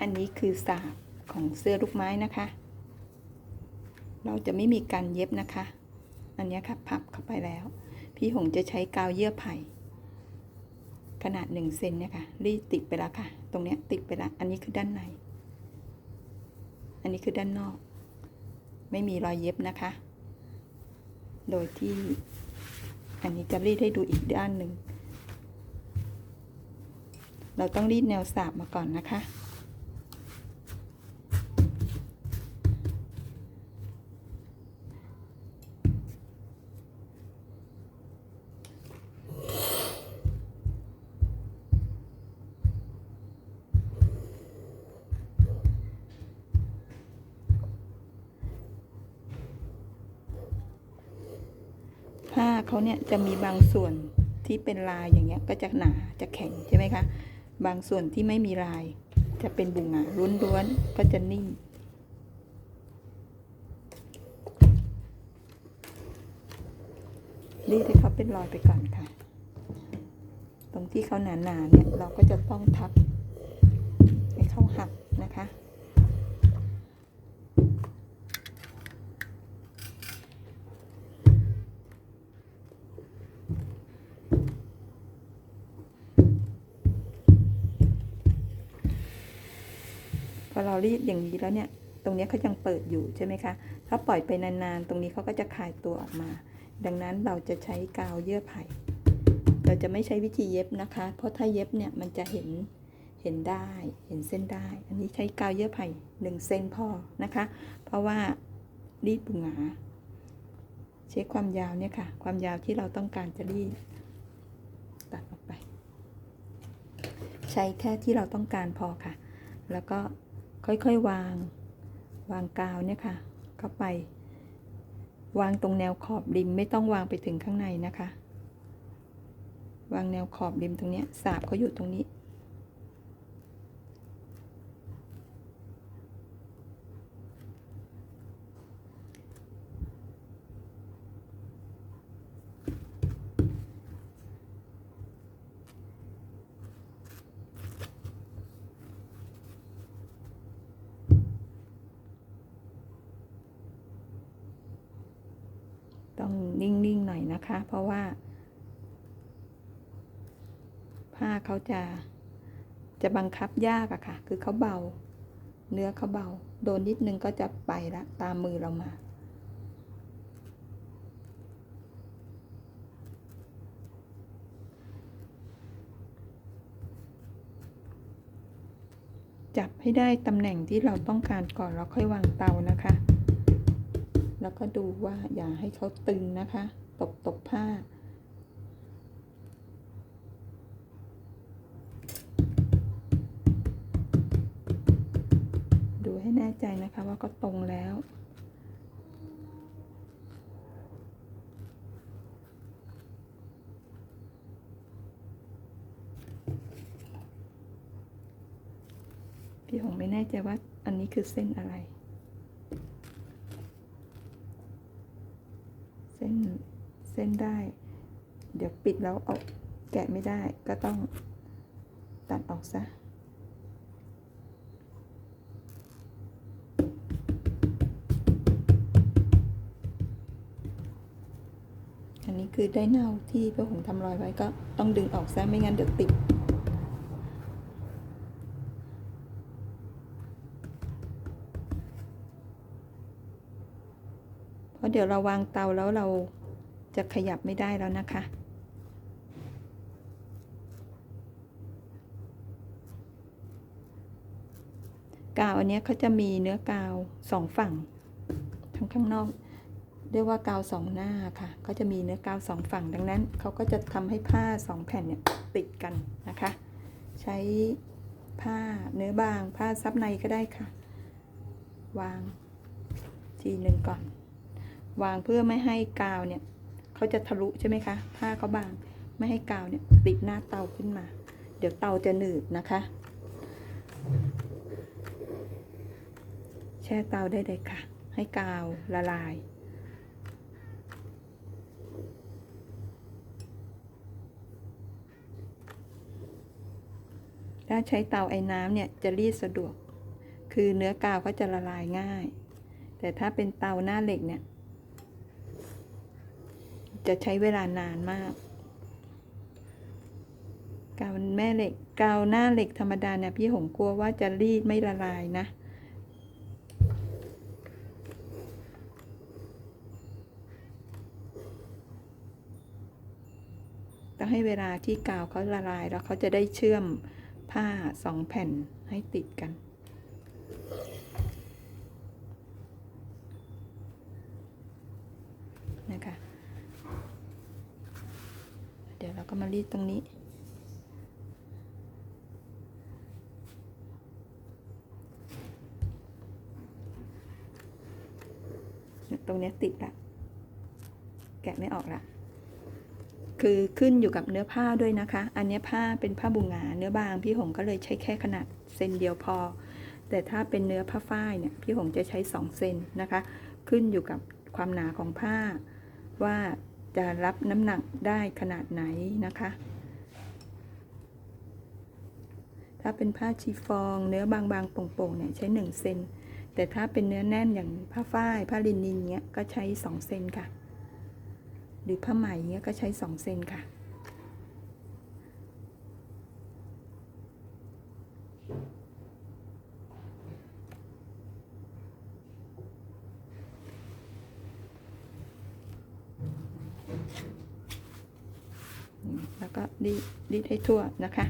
อันนี้คือสาบของเสื้อลูกไม้นะคะ เราจะไม่มีการเย็บนะคะ อันนี้ค่ะพับเข้าไปแล้ว พี่หงจะใช้กาวเยื่อไผ่ขนาดหนึ่งเซนเนี่ยค่ะรีดติดไปแล้วค่ะ ตรงเนี้ยติดไปแล้วอันนี้คือด้านใน อันนี้คือด้านนอก ไม่มีรอยเย็บนะคะ โดยที่ อันนี้จะรีดให้ดูอีกด้านหนึ่ง เราต้องรีดแนวสาบมาก่อนนะคะ ผ้าเขาเนี่ยจะมีบางส่วนที่เป็นลายอย่างเงี้ยก็จะหนาจะแข็งใช่ไหมคะ บางส่วนที่ไม่มีลายจะเป็นบุงหงาล้วนๆก็จะนิ่มรีดให้เขาเป็นรอยไปก่อนค่ะ ตรงที่เขาหนาๆเนี่ยเราก็จะต้องทับให้เขาหัก อเรารีดอย่างนี้แล้วเนี่ย ตรงนี้เขายังเปิดอยู่ใช่ไหมคะ ถ้าปล่อยไปนานๆ ตรงนี้เขาก็จะคลายตัวออกมา ดังนั้นเราจะใช้กาวเยื่อไผ่ เราจะไม่ใช้วิธีเย็บนะคะ เพราะถ้าเย็บเนี่ยมันจะเห็น เห็นได้ เห็นเส้นได้ อันนี้ใช้กาวเยื่อไผ่หนึ่งเซนพอนะคะ เพราะว่ารีดบุงหาเช็คความยาวเนี่ยค่ะ ความยาวที่เราต้องการจะรีดตัดออกไป ใช้แค่ที่เราต้องการพอค่ะ แล้วก็ ค่อยๆวาง วางกาวเนี่ยค่ะ เข้าไป วางตรงแนวขอบริมไม่ต้องวางไปถึงข้างในนะคะ วางแนวขอบริมตรงเนี้ยสาบเขาอยู่ตรงนี้ ต้องนิ่ง ๆ หน่อยนะคะ เพราะว่า ผ้าเขาจะจะบังคับยากอะค่ะ คือเขาเบา เนื้อเขาเบา โดนนิดนึงก็จะไปละตามมือเรามาจับให้ได้ตำแหน่งที่เราต้องการก่อนแล้วค่อยวางเตานะคะ แล้วก็ดูว่าอย่าให้เขาตึงนะคะ ตบตบผ้า ดูให้แน่ใจนะคะว่าก็ตรงแล้วพี่หงไม่แน่ใจว่าอันนี้คือเส้นอะไร เส้นเส้นได้ เดี๋ยวปิดแล้วเอาแกะไม่ได้ก็ต้องตัดออกซะอันนี้คือได้เน่าที่พระหงทำรอยไว้ก็ต้องดึงออกซะไม่งั้นเดี๋ยวติด เพราะเดี๋ยวเราวางเตาแล้วเราจะขยับไม่ได้แล้วนะคะ กาวอันนี้เขาจะมีเนื้อกาวสองฝั่งทั้งข้างนอก เรียกว่ากาวสองหน้าค่ะเขาจะมีเนื้อกาวสองฝั่งดังนั้นเขาก็จะทำให้ผ้าสองแผ่นเนี่ยติดกันนะคะ ใช้ผ้าเนื้อบางผ้าซับในก็ได้ค่ะ วางทีหนึ่งก่อน วางเพื่อไม่ให้กาวเนี่ยเขาจะทะลุใช่ไหมคะ ผ้าเขาบาง ไม่ให้กาวเนี่ยติดหน้าเตาขึ้นมา เดี๋ยวเตาจะหนืดนะคะ แช่เตาได้เลยค่ะ ให้กาวละลายถ้าใช้เตาไอ้น้ำเนี่ยจะรีดสะดวก คือเนื้อกาวเขาจะละลายง่าย แต่ถ้าเป็นเตาหน้าเหล็กเนี่ย จะใช้เวลานานมาก กาวแม่เหล็กกาวหน้าเหล็กธรรมดาเนี่ยพี่หงกลัวว่าจะรีดไม่ละลายนะ ต้องให้เวลาที่กาวเขาละลายแล้วเขาจะได้เชื่อมผ้าสองแผ่นให้ติดกันนะคะ เดี๋ยวเราก็ มารีดตรงนี้ ตรงนี้ติดละแกะไม่ออกละคือขึ้นอยู่กับเนื้อผ้าด้วยนะคะ อันนี้ผ้าเป็นผ้าบุงงาเนื้อบางพี่หงก็เลยใช้แค่ขนาดเซนเดียวพอ แต่ถ้าเป็นเนื้อผ้าฝ้ายเนี่ยพี่หงจะใช้ 2 เซนนะคะ ขึ้นอยู่กับความหนาของผ้าว่า จะรับน้ำหนักได้ขนาดไหนนะคะ ถ้าเป็นผ้าชีฟองเนื้อบางๆโป่งๆเนี่ยใช้ 1 เซนแต่ถ้าเป็นเนื้อแน่นอย่างผ้าฝ้าย ผ้าลินินเนี้ยก็ใช้ 2 เซนค่ะ หรือผ้าไหมเนี้ยก็ใช้ 2 เซนค่ะ แล้ว ก็รีดรีดให้ทั่วนะคะ